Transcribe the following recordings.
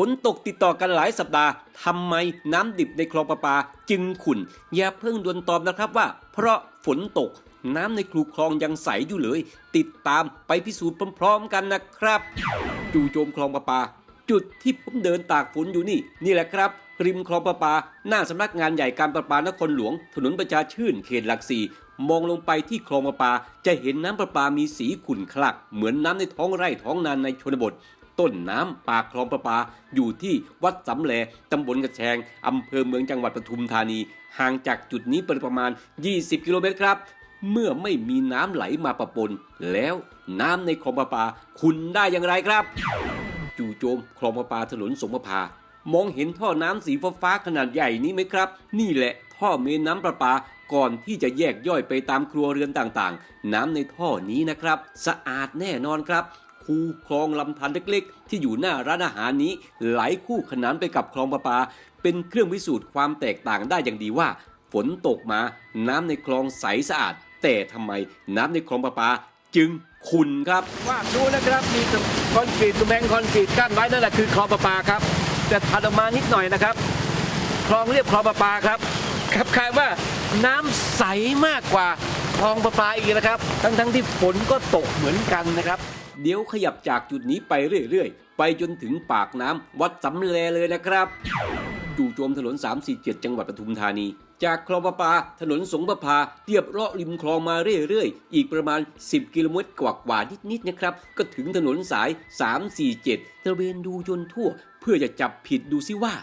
ฝนตกติดต่อกันหลายสัปดาห์ทำไมน้ำดิบในคลองประปาจึงขุ่น อย่าเพิ่งด่วนตอบนะครับว่า เพราะฝนตกน้ำในครูคลองยังใสอยู่เลย ติดตามไปพิสูจน์พร้อมๆกันนะครับ จู่โจมคลองประปา จุดที่ผมเดินตากฝนอยู่นี่ นี่แหละครับ ริมคลองประปา หน้าสำนักงานใหญ่การประปานครหลวง ถนนประชาชื่นเขตหลักสี่มองลงไปที่คลองประปา จะเห็นน้ำประปามีสีขุ่นคลัก เหมือนน้ำในท้องไร่ท้องนาในชนบท ต้นน้ำปากคลองประปา อยู่ที่วัดสำแลตำบลกระแชงอำเภอเมืองจังหวัดปทุมธานี ห่างจากจุดนี้ไปประมาณ 20 กิโลเมตรครับ เมื่อไม่มีน้ำไหลมาประปน แล้วน้ำในคลองประปา คุณได้อย่างไรครับ จู่โจมคลองประปาถนนสงประพามองเห็นท่อน้ำสีฟ้าขนาดใหญ่นี้ไหมครับ นี่แหละท่อเมนน้ำประปาก่อนที่จะแยกย่อยไปตามครัวเรือนต่างๆ น้ำในท่อนี้นะครับ สะอาดแน่นอนครับ คูคลองลำธารเล็กๆ ที่อยู่หน้าร้านอาหารนี้ไหลคู่ขนานไปกับคลองประปา เป็นเครื่องพิสูจน์ความแตกต่างได้อย่างดีว่า ฝนตกมาน้ำในคลองใสสะอาด แต่ทำไมน้ำในคลองประปาจึงขุ่นครับ ว่าดูนะครับมีคอนกรีตกำแพงคอนกรีตกั้นไว้นั่นแหละคือคลองประปาครับ แต่ถัดออกมานิดหน่อยนะครับ คลองเรียบคลองประปาครับครับคายว่าน้ำใสมากกว่าคลองประปาอีกนะครับ ทั้งทั้งๆที่ฝนก็ตกเหมือนกันนะครับ เดี๋ยวขยับจากจุดนี้ไปเรื่อยๆ ไปจนถึงปากน้ำวัดสำแลเลยนะครับจู่โจมถนน 347 จังหวัดปทุมธานี จากคลองประปา ถนนสงประพาเรียบเลาะริมคลองมาเรื่อยๆ อีกประมาณ 10 กิโลเมตรกว่าๆนิดๆนะครับ ก็ถึงถนนสาย 347 ตระเวนดูจนทั่ว เพื่อจะจับผิดดูซิว่า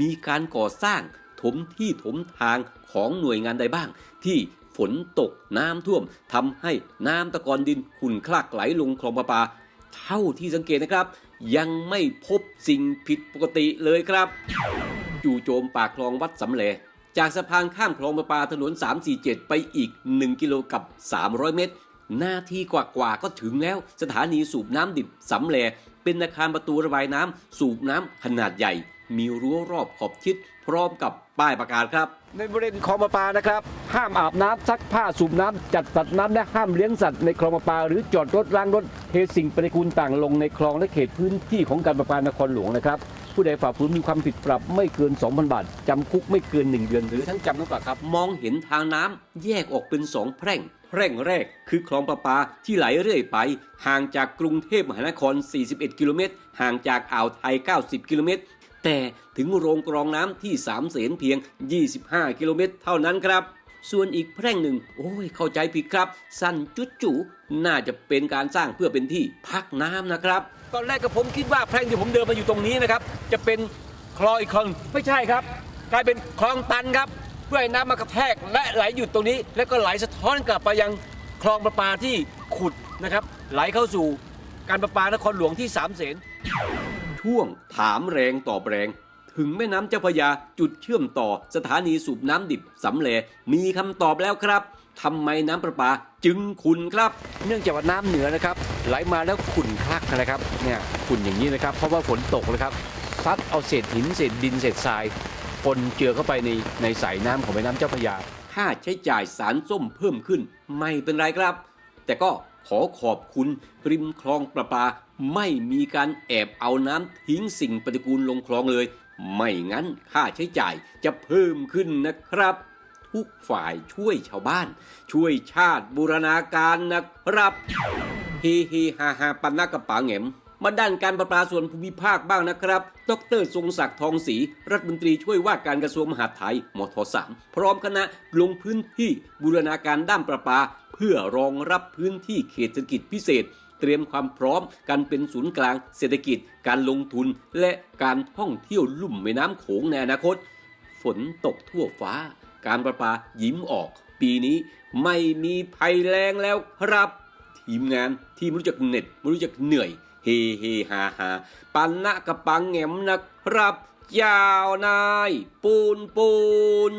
มีการก่อสร้าง ถมที่ถมทางของหน่วยงานใดบ้าง ที่ ฝนตกน้ำท่วมทำให้น้ำตะกอนดินขุ่นคลักไหลลงคลองประปา เท่าที่สังเกตนะครับ ยังไม่พบสิ่งผิดปกติเลยครับจู่โจมปากคลองวัดสำแลจากสะพานข้ามคลองประปาถนน 347 ไปอีก 1 กิโลกับ 300 เมตร หน้าที่กว่าๆก็ถึงแล้ว สถานีสูบน้ำดิบสำแลเป็นอาคารประตูระบายน้ำสูบน้ำขนาดใหญ่ มีรั้วรอบขอบชิด พร้อมกับป้ายประกาศครับ ในบริเวณคลองประปานะครับ ห้ามอาบน้ำซักผ้าสูบน้ำจัดสัตว์น้ำและห้ามเลี้ยงสัตว์ในคลองประปา หรือจอดรถล้างรถเทสิ่งปฏิกูลต่างลงในคลองและเขตพื้นที่ของการประปานครหลวงนะครับ ผู้ใดฝ่าฝืนมีความผิดปรับไม่เกิน 2,000 บาทจำคุกไม่เกิน 1 เดือนหรือทั้งจำทั้งปรับครับ มองเห็นทางน้ำแยกออกเป็นสองแพร่งแพร่งแรกคือคลองประปาที่ไหลเรื่อยไป ห่างจากกรุงเทพมหานคร 41 กิโลเมตร ห่างจากอ่าวไทย 90 กิโลเมตร แต่ถึงโรงกรองน้ำที่3เสนเพียง 25 กิโลเมตรเท่านั้นครับส่วนอีกแพร่งหนึ่ง โอ้ย เข้าใจผิดครับ สั้นจุดจูน่าจะเป็นการสร้างเพื่อเป็นที่พักน้ำนะครับ ตอนแรกกับผมคิดว่าแพร่งที่ผมเดินมาอยู่ตรงนี้นะครับ จะเป็นคลองอีกคลองไม่ใช่ครับ กลายเป็นคลองตันครับ เพื่อให้น้ำมากระแทกและไหลหยุดตรงนี้ แล้วก็ไหลสะท้อนกลับไปยังคลองประปาที่ขุดนะครับ ไหลเข้าสู่ การประปานครหลวงที่สามเสนช่วงถามแรงตอบแรง ถึงแม่น้ำเจ้าพระยาจุดเชื่อมต่อสถานีสูบน้ำดิบสำแลมีคำตอบแล้วครับทำไมน้ำประปาจึงขุนครับ เนื่องจากว่าน้ำเหนือนะครับ ไหลมาแล้วขุ่นคลักนะครับเนี่ยขุ่นอย่างนี้นะครับ เพราะว่าฝนตกนะครับซัดเอาเศษหินเศษดินเศษทรายปนเจือเข้าไปในในสายน้ำของแม่น้ำเจ้าพระยา ค่าใช้จ่ายสารส้มเพิ่มขึ้นไม่เป็นไรครับ แต่ก็ ขอขอบคุณริมคลองประปา ไม่มีการแอบเอาน้ำทิ้งสิ่งปฏิกูลลงคลองเลย ไม่งั้นค่าใช้จ่ายจะเพิ่มขึ้นนะครับ ทุกฝ่ายช่วยชาวบ้าน ช่วยชาติบูรณาการนะครับเฮเฮฮาฮาปันนากระป๋าแหงมมาด้านการประปาส่วนภูมิภาคบ้างนะครับ ดรทรงศักดิ์ทองศรี รัฐมนตรีช่วยว่าการกระทรวงมหาดไทยมทสามพร้อมคณะลงพื้นที่บูรณาการด้านประปา พื่อรองรับพื้นที่เขตเศรษฐกิจพิเศษ เตรียมความพร้อมการเป็นศูนย์กลางเศรษฐกิจ การลงทุนและการท่องเที่ยวลุ่มแม่น้ำโขงในอนาคต ฝนตกทั่วฟ้า การประปายิ้มออก ปีนี้ไม่มีภัยแรงแล้วครับ ทีมงานที่ไม่รู้จักเหน็ดไม่รู้จักเหนื่อยเฮเฮฮาฮาปันนะกับปังแงมนะครับยาวนาย ปูนปูน